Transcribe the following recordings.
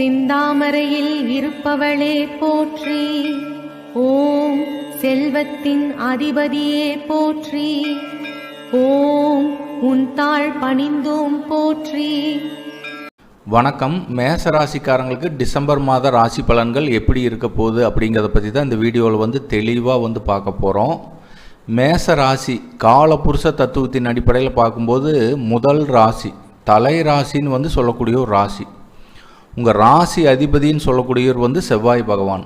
சிந்தாமரையில் இருப்பவளே போற்றி. ஓம் செல்வத்தின் அதிபதியே போற்றி. ஓம் உன் தாழ் பணிந்தோம் போற்றி. வணக்கம். மேச ராசிக்காரங்களுக்கு டிசம்பர் மாத ராசி பலன்கள் எப்படி இருக்க போகுது அப்படிங்கிறத பற்றி தான் இந்த வீடியோவில் வந்து தெளிவாக வந்து பார்க்க போகிறோம் மேச ராசி காலபுருஷ தத்துவத்தின் அடிப்படையில் பார்க்கும்போது முதல் ராசி தலை ராசின்னு வந்து சொல்லக்கூடிய ஒரு ராசி. உங்கள் ராசி அதிபதின்னு சொல்லக்கூடியவர் வந்து செவ்வாய் பகவான்.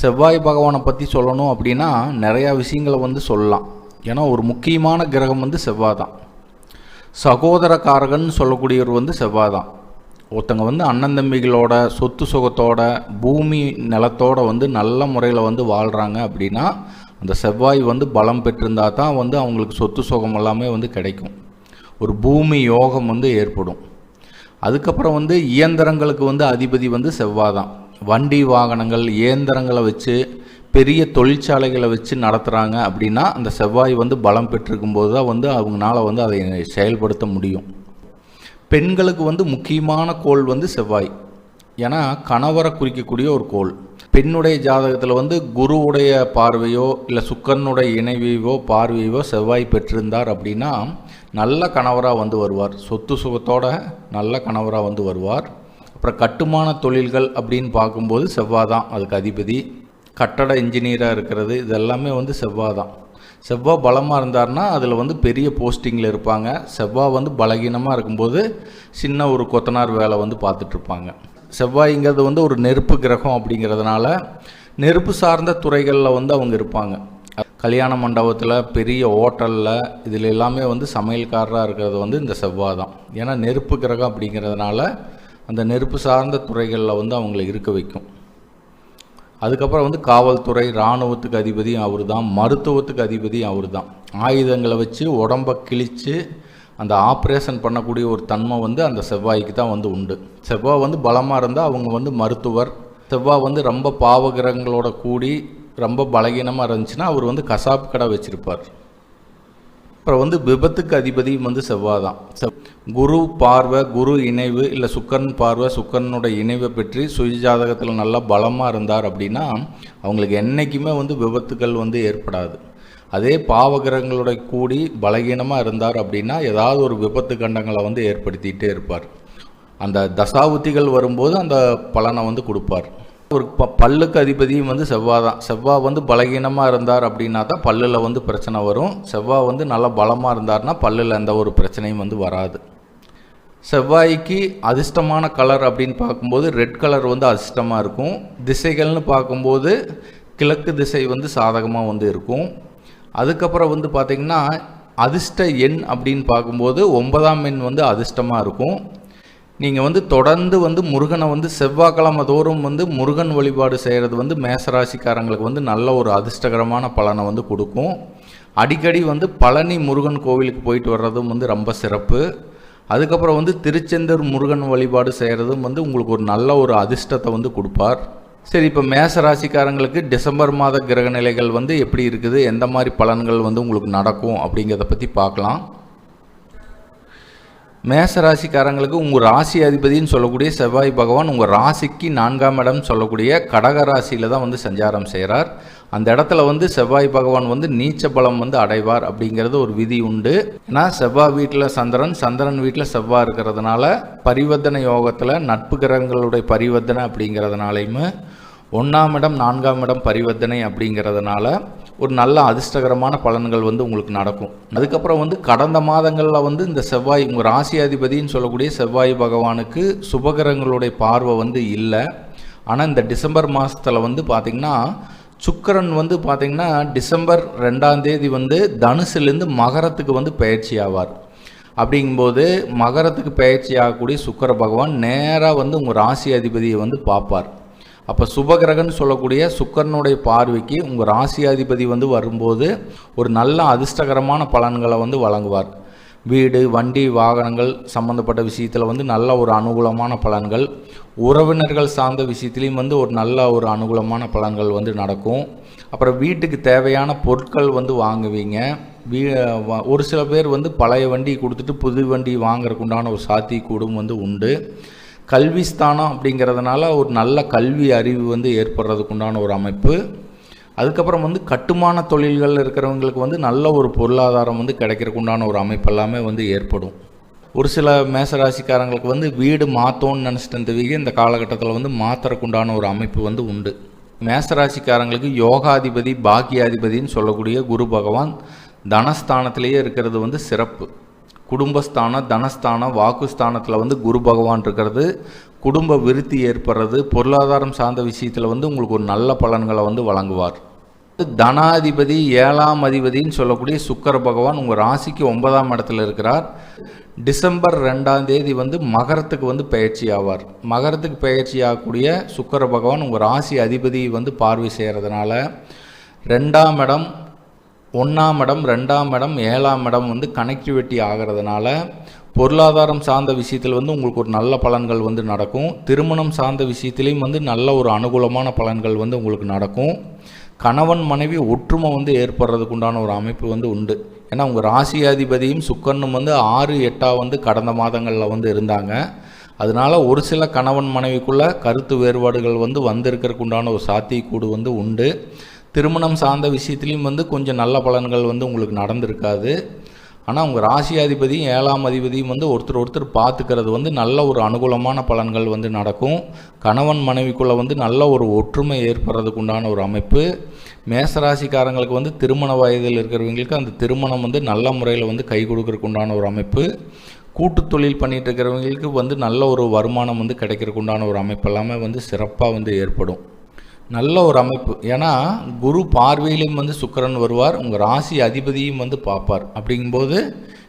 செவ்வாய் பகவானை பற்றி சொல்லணும் அப்படின்னா நிறையா விஷயங்களை வந்து சொல்லலாம். ஏன்னா ஒரு முக்கியமான கிரகம் வந்து செவ்வாய் தான். சகோதரக்காரகன் சொல்லக்கூடியவர் வந்து செவ்வாய் தான். ஒருத்தங்க வந்து அண்ணன் தம்பிகளோட சொத்து சுகத்தோட பூமி நிலத்தோட வந்து நல்ல முறையில் வந்து வாழ்கிறாங்க அப்படின்னா அந்த செவ்வாய் வந்து பலம் பெற்றிருந்தா தான் வந்து அவங்களுக்கு சொத்து சுகம் எல்லாமே வந்து கிடைக்கும். ஒரு பூமி யோகம் வந்து ஏற்படும். அதுக்கப்புறம் வந்து இயந்திரங்களுக்கு வந்து அதிபதி வந்து செவ்வாய் தான் வண்டி வாகனங்கள் இயந்திரங்களை வச்சு பெரிய தொழிற்சாலைகளை வச்சு நடத்துகிறாங்க அப்படின்னா அந்த செவ்வாய் வந்து பலம் பெற்றிருக்கும் போது தான் வந்து அவங்களால வந்து அதை செயல்படுத்த முடியும். பெண்களுக்கு வந்து முக்கியமான கோள் வந்து செவ்வாய். ஏன்னா கணவரை குறிக்கக்கூடிய ஒரு கோள். பெண்ணுடைய ஜாதகத்தில் வந்து குருவுடைய பார்வையோ இல்லை சுக்கரனுடைய இணைவையோ பார்வையோ செவ்வாய் பெற்றிருந்தார் அப்படின்னா நல்ல கணவராக வந்து வருவார். சொத்து சுகத்தோட நல்ல கணவராக வந்து வருவார். அப்புறம் கட்டுமான தொழில்கள் அப்படின்னு பார்க்கும்போது செவ்வாய் தான் அதுக்கு அதிபதி. கட்டட இன்ஜினியராக இருக்கிறது இதெல்லாமே வந்து செவ்வாய் தான் செவ்வாய் பலமாக இருந்தார்னா அதில் வந்து பெரிய போஸ்டிங்கில் இருப்பாங்க. செவ்வாய் வந்து பலகீனமாக இருக்கும்போது சின்ன ஒரு கொத்தனார் வேலை வந்து பார்த்துட்ருப்பாங்க. செவ்வாய்ங்கிறது வந்து ஒரு நெருப்பு கிரகம் அப்படிங்கிறதுனால நெருப்பு சார்ந்த துறைகளில் வந்து அவங்க இருப்பாங்க. கல்யாண மண்டபத்தில் பெரிய ஹோட்டலில் இதில் எல்லாமே வந்து சமையல்காரராக இருக்கிறது வந்து இந்த செவ்வாய் தான் ஏன்னா நெருப்பு கிரகம் அப்படிங்கிறதுனால அந்த நெருப்பு சார்ந்த துறைகளில் வந்து அவங்கள இருக்க வைக்கும். அதுக்கப்புறம் வந்து காவல்துறை இராணுவத்துக்கு அதிபதியும் அவர் தான் மருத்துவத்துக்கு அதிபதியும் அவர் தான் ஆயுதங்களை வச்சு உடம்பை கிழித்து அந்த ஆப்ரேஷன் பண்ணக்கூடிய ஒரு தன்மை வந்து அந்த செவ்வாய்க்கு தான் வந்து உண்டு. செவ்வாய் வந்து பலமாக இருந்தால் அவங்க வந்து மருத்துவர். செவ்வாய் வந்து ரொம்ப பாவகிரகங்களோட கூடி ரொம்ப பலகீனமாக இருந்துச்சுன்னா அவர் வந்து கசாப்பு கடை வச்சுருப்பார். அப்புறம் வந்து விபத்துக்கு அதிபதியும் வந்து செவ்வாய் தான் குரு பார்வை குரு இணைவு இல்லை சுக்கரன் பார்வை சுக்கரனுடைய இணைவை பற்றி சுயஜாதகத்தில் நல்லா பலமாக இருந்தார் அப்படின்னா அவங்களுக்கு என்றைக்குமே வந்து விபத்துக்கள் வந்து ஏற்படாது. அதே பாவகிரகங்களோட கூடி பலகீனமாக இருந்தார் அப்படின்னா ஏதாவது ஒரு விபத்து கண்டங்களை வந்து ஏற்படுத்திகிட்டே இருப்பார். அந்த தசாவுத்திகள் வரும்போது அந்த பலனை வந்து கொடுப்பார். ஒரு ப பல்லுக்கு அதிபதியும் வந்து செவ்வாய் தான். செவ்வாய் வந்து பலகீனமாக இருந்தார் அப்படின்னா தான் பல்லில் வந்து பிரச்சனை வரும். செவ்வாய் வந்து நல்லா பலமாக இருந்தார்னா பல்லில் எந்த ஒரு பிரச்சனையும் வந்து வராது. செவ்வாய்க்கு அதிர்ஷ்டமான கலர் அப்படின்னு பார்க்கும்போது ரெட் கலர் வந்து அதிர்ஷ்டமாக இருக்கும். திசைகள்னு பார்க்கும்போது கிழக்கு திசை வந்து சாதகமாக வந்து இருக்கும். அதுக்கப்புறம் வந்து பார்த்திங்கன்னா அதிர்ஷ்ட எண் அப்படின்னு பார்க்கும்போது ஒன்பதாம் எண் வந்து அதிர்ஷ்டமாக இருக்கும். நீங்கள் வந்து தொடர்ந்து வந்து முருகனை வந்து செவ்வாய்க்கிழமை தோறும் வந்து முருகன் வழிபாடு செய்கிறது வந்து மேசராசிக்காரங்களுக்கு வந்து நல்ல ஒரு அதிர்ஷ்டகரமான பலனை வந்து கொடுக்கும். அடிக்கடி வந்து பழனி முருகன் கோவிலுக்கு போயிட்டு வர்றதும் வந்து ரொம்ப சிறப்பு. அதுக்கப்புறம் வந்து திருச்செந்தூர் முருகன் வழிபாடு செய்கிறதும் வந்து உங்களுக்கு ஒரு நல்ல ஒரு அதிர்ஷ்டத்தை வந்து கொடுப்பார். சரி இப்போ மேச ராசிக்காரங்களுக்கு டிசம்பர் மாத கிரக நிலைகள் வந்து எப்படி இருக்குது? எந்த மாதிரி பலன்கள் வந்து உங்களுக்கு நடக்கும் அப்படிங்கிறத பற்றி பார்க்கலாம். மேச ராசிக்காரங்களுக்கு உங்கள் ராசி அதிபதினு சொல்லக்கூடிய செவ்வாய் பகவான் உங்கள் ராசிக்கு நான்காம் இடம் சொல்லக்கூடிய கடக ராசியில் தான் வந்து சஞ்சாரம் செய்கிறார் அந்த இடத்துல வந்து செவ்வாய் பகவான் வந்து நீச்ச பலம் வந்து அடைவார் அப்படிங்கிறது ஒரு விதி உண்டு. ஏன்னா செவ்வாய் வீட்டில் சந்திரன் சந்திரன் வீட்டில் செவ்வாய் இருக்கிறதுனால பரிவர்த்தனை யோகத்தில் நட்பு கிரகங்களுடைய பரிவர்த்தனை அப்படிங்கிறதுனாலையுமே ஒன்றாம் இடம் நான்காம் இடம் பரிவர்த்தனை அப்படிங்கிறதுனால ஒரு நல்ல அதிர்ஷ்டகரமான பலன்கள் வந்து உங்களுக்கு நடக்கும். அதுக்கப்புறம் வந்து கடந்த மாதங்களில் வந்து இந்த செவ்வாய் உங்கள் ராசியாதிபதினு சொல்லக்கூடிய செவ்வாய் பகவானுக்கு சுபகரங்களுடைய பார்வை வந்து இல்லை. ஆனால் இந்த டிசம்பர் மாதத்தில் வந்து பார்த்திங்கன்னா சுக்கரன் வந்து பார்த்திங்கன்னா டிசம்பர் ரெண்டாம் தேதி வந்து தனுசுலேருந்து மகரத்துக்கு வந்து பயிற்சி ஆவார். அப்படிங்கும்போது மகரத்துக்கு பயிற்சி ஆகக்கூடிய சுக்கர பகவான் நேராக வந்து உங்கள் ராசி அதிபதியை வந்து பார்ப்பார். அப்போ சுபகிரகன்னு சொல்லக்கூடிய சுக்கரனுடைய பார்வைக்கு உங்கள் ராசியாதிபதி வந்து வரும்போது ஒரு நல்ல அதிர்ஷ்டகரமான பலன்களை வந்து வழங்குவார். வீடு வண்டி வாகனங்கள் சம்மந்தப்பட்ட விஷயத்தில் வந்து நல்ல ஒரு அனுகூலமான பலன்கள். உறவினர்கள் சார்ந்த விஷயத்துலேயும் வந்து ஒரு நல்ல ஒரு அனுகூலமான பலன்கள் வந்து நடக்கும். அப்புறம் வீட்டுக்கு தேவையான பொருட்கள் வந்து வாங்குவீங்க. வீ ஒரு சில பேர் வந்து பழைய வண்டி கொடுத்துட்டு புது வண்டி வாங்குறதுக்குண்டான ஒரு சாத்தியக்கூடும் வந்து உண்டு. கல்விஸ்தானம் அப்படிங்கிறதுனால ஒரு நல்ல கல்வி அறிவு வந்து ஏற்படுறதுக்கு உண்டான ஒரு அமைப்பு. அதுக்கப்புறம் வந்து கட்டுமான தொழில்கள் இருக்கிறவங்களுக்கு வந்து நல்ல ஒரு பொருளாதாரம் வந்து கிடைக்கிறதுக்கு உண்டான ஒரு அமைப்பு எல்லாமே வந்து ஏற்படும். ஒரு சில மேசராசிக்காரங்களுக்கு வந்து வீடு மாற்றோன்னு நினச்சிட்டு இருந்தவங்க இந்த காலகட்டத்தில் வந்து மாற்றுறக்கு உண்டான ஒரு அமைப்பு வந்து உண்டு. மேசராசிக்காரங்களுக்கு யோகாதிபதி பாக்கியாதிபதின்னு சொல்லக்கூடிய குரு பகவான் தனஸ்தானத்திலேயே இருக்கிறது வந்து சிறப்பு. குடும்பஸ்தானம் தனஸ்தானம் வாக்குஸ்தானத்தில் வந்து குரு பகவான் இருக்கிறது. குடும்ப விருத்தி ஏற்படுறது. பொருளாதாரம் சார்ந்த விஷயத்தில் வந்து உங்களுக்கு ஒரு நல்ல பலன்களை வந்து வழங்குவார். தனாதிபதி ஏழாம் அதிபதின்னு சொல்லக்கூடிய சுக்கர பகவான் உங்கள் ராசிக்கு ஒன்பதாம் இடத்துல இருக்கிறார். டிசம்பர் ரெண்டாம் தேதி வந்து மகரத்துக்கு வந்து பயிற்சி ஆவார். மகரத்துக்கு பயிற்சி ஆகக்கூடிய சுக்கர பகவான் உங்கள் ராசி அதிபதி வந்து பார்வை செய்கிறதுனால ரெண்டாம் இடம் ஒன்றாம் இடம் ரெண்டாம் இடம் ஏழாம் இடம் வந்து கனெக்டிவிட்டி ஆகிறதுனால பொருளாதாரம் சார்ந்த விஷயத்தில் வந்து உங்களுக்கு ஒரு நல்ல பலன்கள் வந்து நடக்கும். திருமணம் சார்ந்த விஷயத்திலையும் வந்து நல்ல ஒரு அனுகூலமான பலன்கள் வந்து உங்களுக்கு நடக்கும். கணவன் மனைவி ஒற்றுமை வந்து ஏற்படுறதுக்கு உண்டான ஒரு அமைப்பு வந்து உண்டு. ஏன்னா உங்கள் ராசியாதிபதியும் சுக்கரனும் வந்து ஆறு எட்டாக வந்து கடந்த மாதங்களில் வந்து இருந்தாங்க. அதனால ஒரு சில கணவன் மனைவிக்குள்ளே கருத்து வேறுபாடுகள் வந்து வந்திருக்கிறதுக்கு உண்டான ஒரு சாத்தியக்கூடு வந்து உண்டு. திருமணம் சார்ந்த விஷயத்துலையும் வந்து கொஞ்சம் நல்ல பலன்கள் வந்து உங்களுக்கு நடந்திருக்காது. ஆனால் உங்கள் ராசியாதிபதியும் ஏழாம் அதிபதியும் வந்து ஒருத்தர் ஒருத்தர் பார்த்துக்கிறது வந்து நல்ல ஒரு அனுகூலமான பலன்கள் வந்து நடக்கும். கணவன் மனைவிக்குள்ளே வந்து நல்ல ஒரு ஒற்றுமை ஏற்படுறதுக்கு உண்டான ஒரு அமைப்பு. மேசராசிக்காரங்களுக்கு வந்து திருமண வயதில் இருக்கிறவங்களுக்கு அந்த திருமணம் வந்து நல்ல முறையில் வந்து கை கொடுக்கறதுக்கு உண்டான ஒரு அமைப்பு. கூட்டு தொழில் பண்ணிகிட்டு இருக்கிறவங்களுக்கு வந்து நல்ல ஒரு வருமானம் வந்து கிடைக்கிறதுக்கு உண்டான ஒரு அமைப்பு எல்லாமே வந்து சிறப்பாக வந்து ஏற்படும். நல்ல ஒரு அமைப்பு. ஏன்னா குரு பார்வையிலும் வந்து சுக்கிரன் வருவார் உங்கள் ராசி அதிபதியும் வந்து பார்ப்பார். அப்படிங்கும்போது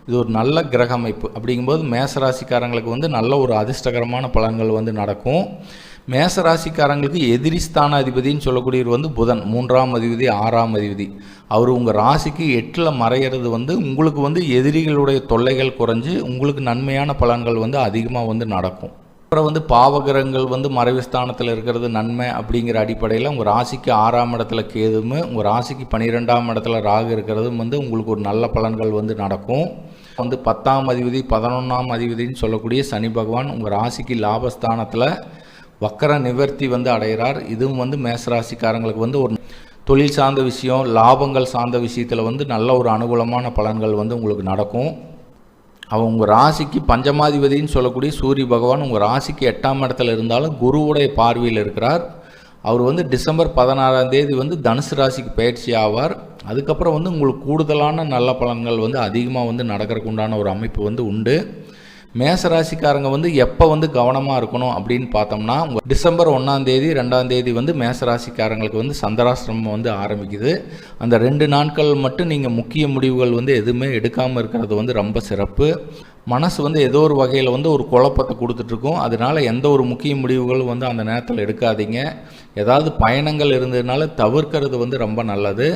இது ஒரு நல்ல கிரக அமைப்பு. அப்படிங்கும்போது மேசராசிக்காரங்களுக்கு வந்து நல்ல ஒரு அதிர்ஷ்டகரமான பலன்கள் வந்து நடக்கும். மேசராசிக்காரங்களுக்கு ராசிக்காரங்களுக்கு எதிரிஸ்தான அதிபதின்னு சொல்லக்கூடியவர் வந்து புதன் மூன்றாம் அதிபதி ஆறாம் அதிபதி. அவர் உங்கள் ராசிக்கு எட்டில் மறையிறது வந்து உங்களுக்கு வந்து எதிரிகளுடைய தொல்லைகள் குறைஞ்சு உங்களுக்கு நன்மையான பலன்கள் வந்து அதிகமாக வந்து நடக்கும். அப்புறம் வந்து பாவகிரகங்கள் வந்து மறைவுஸ்தானத்தில் இருக்கிறது நன்மை அப்படிங்கிற அடிப்படையில் உங்கள் ராசிக்கு ஆறாம் இடத்துல கேதும் உங்கள் ராசிக்கு பன்னிரெண்டாம் இடத்துல ராகு இருக்கிறதும் வந்து உங்களுக்கு ஒரு நல்ல பலன்கள் வந்து நடக்கும். வந்து பத்தாம் அதிபதி பதினொன்றாம் அதிபதின்னு சொல்லக்கூடிய சனி பகவான் உங்கள் ராசிக்கு லாபஸ்தானத்தில் வக்கர நிவர்த்தி வந்து அடைகிறார். இதுவும் வந்து மேசராசிக்காரங்களுக்கு வந்து ஒரு தொழில் சார்ந்த விஷயம் லாபங்கள் சார்ந்த விஷயத்தில் வந்து நல்ல ஒரு அனுகூலமான பலன்கள் வந்து உங்களுக்கு நடக்கும். அவன் உங்கள் ராசிக்கு பஞ்சமாதிபதின்னு சொல்லக்கூடிய சூரிய பகவான் உங்கள் ராசிக்கு எட்டாம் இடத்துல இருந்தாலும் குருவுடைய பார்வையில் இருக்கிறார். அவர் வந்து டிசம்பர் பதினாறாம் தேதி வந்து தனுசு ராசிக்கு பயிற்சி ஆவார். அதுக்கப்புறம் வந்து உங்களுக்கு கூடுதலான நல்ல பலன்கள் வந்து அதிகமாக வந்து நடக்கிறதுக்கு உண்டான ஒரு அமைப்பு வந்து உண்டு. மேசராசிக்காரங்க வந்து எப்போ வந்து கவனமாக இருக்கணும் அப்படின்னு பார்த்தோம்னா உங்கள் டிசம்பர் ஒன்றாம் தேதி ரெண்டாம் தேதி வந்து மேசராசிக்காரங்களுக்கு வந்து சந்திராசிரமம் வந்து ஆரம்பிக்குது. அந்த ரெண்டு நாட்கள் மட்டும் நீங்கள் முக்கிய முடிவுகள் வந்து எதுவுமே எடுக்காமல் இருக்கிறது வந்து ரொம்ப சிறப்பு. மனசு வந்து ஏதோ ஒரு வகையில் வந்து ஒரு குழப்பத்தை கொடுத்துட்ருக்கும் அதனால எந்த ஒரு முக்கிய முடிவுகளும் வந்து அந்த நேரத்தில் எடுக்காதீங்க. ஏதாவது பயணங்கள் இருந்ததுனால தவிர்க்கிறது வந்து ரொம்ப நல்லது.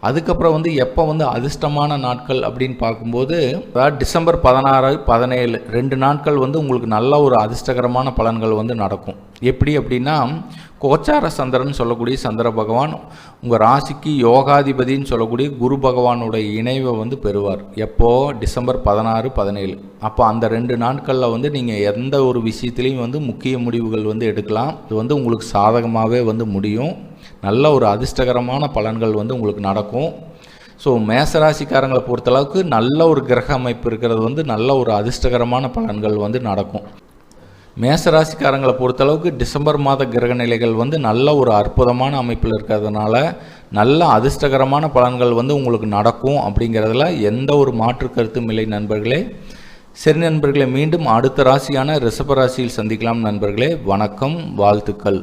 அதுக்கப்புறம் வந்து எப்போ வந்து அதிர்ஷ்டமான நாட்கள் அப்படின்னு பார்க்கும்போது அதாவது டிசம்பர் பதினாறு பதினேழு ரெண்டு நாட்கள் வந்து உங்களுக்கு நல்ல ஒரு அதிர்ஷ்டகரமான பலன்கள் வந்து நடக்கும். எப்படி அப்படின்னா கோச்சார சந்திரன் சொல்லக்கூடிய சந்திர பகவான் உங்கள் ராசிக்கு யோகாதிபதின்னு சொல்லக்கூடிய குரு பகவானோட இணைவை வந்து பெறுவார். எப்போ? டிசம்பர் பதினாறு பதினேழு. அப்போ அந்த ரெண்டு நாட்களில் வந்து நீங்கள் எந்த ஒரு விஷயத்துலையும் வந்து முக்கிய முடிவுகள் வந்து எடுக்கலாம். இது வந்து உங்களுக்கு சாதகமாகவே வந்து முடியும். நல்ல ஒரு அதிர்ஷ்டகரமான பலன்கள் வந்து உங்களுக்கு நடக்கும். ஸோ மேசராசிக்காரங்களை பொறுத்தளவுக்கு நல்ல ஒரு கிரக அமைப்பு இருக்கிறது வந்து நல்ல ஒரு அதிர்ஷ்டகரமான பலன்கள் வந்து நடக்கும். மேசராசிக்காரங்களை பொறுத்தளவுக்கு டிசம்பர் மாத கிரக நிலைகள் வந்து நல்ல ஒரு அற்புதமான அமைப்பில் இருக்கிறதுனால நல்ல அதிர்ஷ்டகரமான பலன்கள் வந்து உங்களுக்கு நடக்கும் அப்படிங்கிறதுல எந்த ஒரு மாற்று கருத்தும் இல்லை நண்பர்களே. சரி நண்பர்களே மீண்டும் அடுத்த ராசியான ரிஷப ராசியில் சந்திக்கலாம் நண்பர்களே. வணக்கம் வாழ்த்துக்கள்.